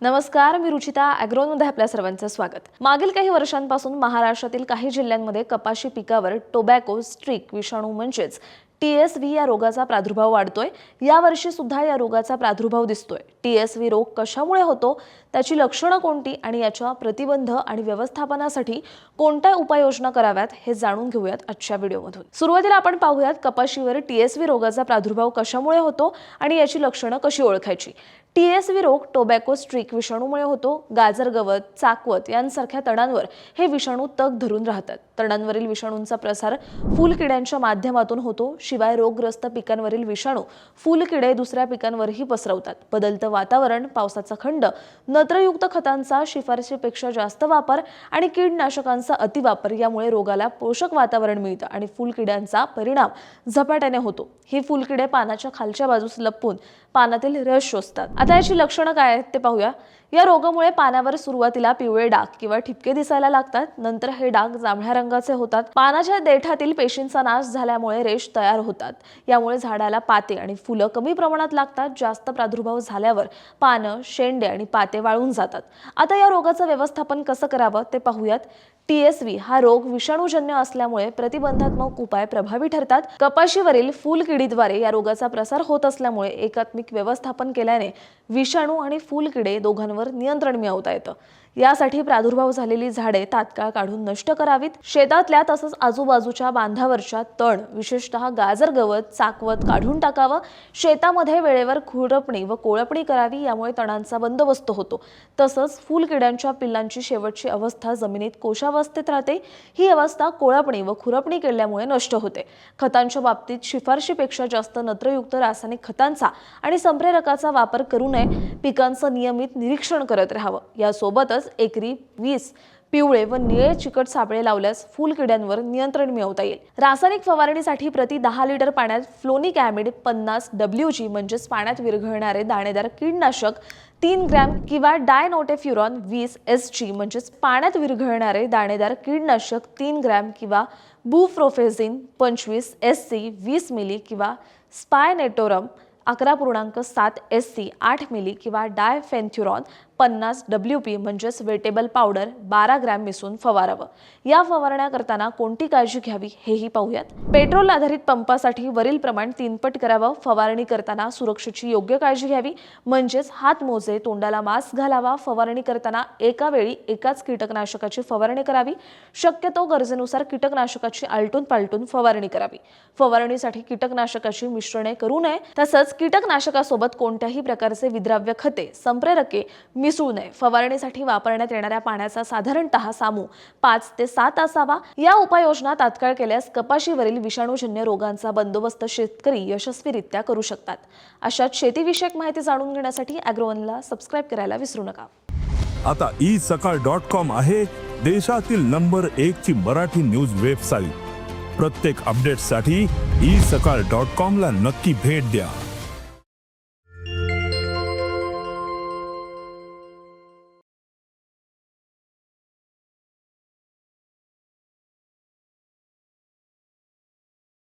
नमस्कार मी रुचिता अॅग्रोनमध्ये आपल्या सर्वांचं स्वागत. मागील काही वर्षांपासून महाराष्ट्रातील काही जिल्ह्यांमध्ये कपाशी पिकावर टोबॅको स्ट्रिक विषाणू म्हणजेच टी एस व्ही या रोगाचा प्रादुर्भाव वाढतोय. यावर्षी सुद्धा या रोगाचा प्रादुर्भाव दिसतोय. टी एस व्ही रोग कशामुळे होतो? त्याची लक्षणं कोणती? आणि याच्या प्रतिबंध आणि व्यवस्थापनासाठी कोणत्या उपाययोजना कराव्यात? हे जाणून घेऊयात आजच्या व्हिडिओमधून. सुरुवातीला आपण पाहूयात कपाशीवर टी एस व्ही रोगाचा प्रादुर्भाव कशामुळे होतो आणि याची लक्षणं कशी ओळखायची? टी एस व्ही रोग टोबॅको स्ट्रीक विषाणूमुळे होतो. गाजर गवत चाकवत यांसारख्या तणांवर हे विषाणू तग धरून राहतात. तणांवरील विषाणूंचा प्रसार फुलकिड्यांच्या माध्यमातून होतो. शिवाय रोगग्रस्त पिकांवरील विषाणू फुलकिडे दुसऱ्या पिकांवरही पसरवतात. बदलतं वातावरण पावसाचा खंड नत्रयुक्त खतांचा शिफारशीपेक्षा जास्त वापर आणि कीडनाशकांचा अतिवापर यामुळे रोगाला पोषक वातावरण मिळतं आणि फुलकिड्यांचा परिणाम झपाट्याने होतो. ही फुलकिडे पानाच्या खालच्या बाजूस लपून पानातील रस शोषतात. आता याची लक्षणं काय आहेत ते पाहूया. या रोगामुळे पानावर सुरुवातीला पिवळे डाग किंवा ठिपके दिसायला लागतात. नंतर हे डाग जांभळ्या रंगाचे होतात. पानाच्या देठातील पेशींचा नाश झाल्यामुळे रेष तयार होतात. यामुळे झाडाला पाते आणि फुलं कमी प्रमाणात लागतात. जास्त प्रादुर्भाव झाल्यावर पानं शेंडे आणि पाते वाळून जातात. आता या रोगाचं व्यवस्थापन कसं करावं ते पाहूयात. टीएसव्ही हा रोग विषाणूजन्य असल्यामुळे प्रतिबंधात्मक उपाय प्रभावी ठरतात. कपाशीवरील फुलकिडीद्वारे या रोगाचा प्रसार होत असल्यामुळे एकात्मिक व्यवस्थापन केल्याने विषाणू आणि फुलकिडे दोघांवर नियंत्रण मिळवता येतं. यासाठी प्रादुर्भाव झालेली झाडे तात्काळ काढून नष्ट करावीत. शेतातल्या तसंच आजूबाजूच्या बांधावरच्या तण विशेषतः गाजर गवत चाकवत काढून टाकावं. शेतामध्ये वेळेवर खुरपणी व कोळपणी करावी यामुळे तणांचा बंदोबस्त होतो. तसंच फुलकिड्यांच्या पिल्लांची शेवटची अवस्था जमिनीत कोशावस्थेत राहते. ही अवस्था कोळपणी व खुरपणी केल्यामुळे नष्ट होते. खतांच्या बाबतीत शिफारशीपेक्षा जास्त नत्रयुक्त रासायनिक खतांचा आणि संप्रेरकाचा वापर करू नये. पिकांचं नियमित निरीक्षण करत राहावं. यासोबतच एकरी वीस पिवळे व निळे चिकट सापळे लावल्यास फुलकिड्यांवर नियंत्रण मिळवता येईल. रासायनिक फवारणीसाठी प्रति दहा लिटर पाण्यात फ्लोनिक ॲमिड पन्नास डब्ल्यू जी म्हणजेच पाण्यात विरघळणारे दाणेदार कीडनाशक तीन ग्रॅम किंवा डायनोटेफ्युरॉन वीस एस जी म्हणजेच पाण्यात विरघळणारे दाणेदार कीडनाशक तीन ग्रॅम किंवा बुफ्रोफेझिन पंचवीस एस सी वीस मिली किंवा स्पायनेटोरम अकरा पूर्णांक सात एस सी आठ मिली किंवा डायफेन्थ्युरॉन पन्नास डब्ल्यू पी म्हणजेच वेटेबल पावडर बारा ग्रॅम मिसळून फवारावं. या फवारण्या करताना कोणती काळजी घ्यावी हेही पाहूयात. पेट्रोल आधारित पंपासाठी वरील प्रमाण तीनपट करावं. फवारणी करताना सुरक्षेची योग्य काळजी घ्यावी. म्हणजेच हात मोजे तोंडाला मास्क घालावा. फवारणी करताना एका वेळी एकाच कीटकनाशकाची फवारणी करावी. शक्यतो गरजेनुसार कीटकनाशकाची आलटून पालटून फवारणी करावी. फवारणीसाठी कीटकनाशकाची मिश्रणे करू नये. तसंच कीटकनाशकासोबत कोणत्याही प्रकारचे विद्राव्य खते संप्रेरके मिसळू नये. फवारणीसाठी वापरण्यात येणाऱ्या पाण्याचा साधारणतः सामू पाच ते सात असावा. या उपाययोजना तात्काळ केल्यास कपाशीवरील विषाणूजन्य रोगांचा बंदोबस्त शेतकरी यशस्वीरित्या करू शकतात. अशाच शेतीविषयक माहिती जाणून घेण्यासाठी अॅग्रोवनला सबस्क्राईब करायला विसरू नका. आता ई सकाळ डॉट कॉम आहे देशातील नंबर एक ची मराठी न्यूज वेबसाईट. प्रत्येक अपडेटसाठी ई सकाळ डॉट कॉम ला नक्की भेट द्या.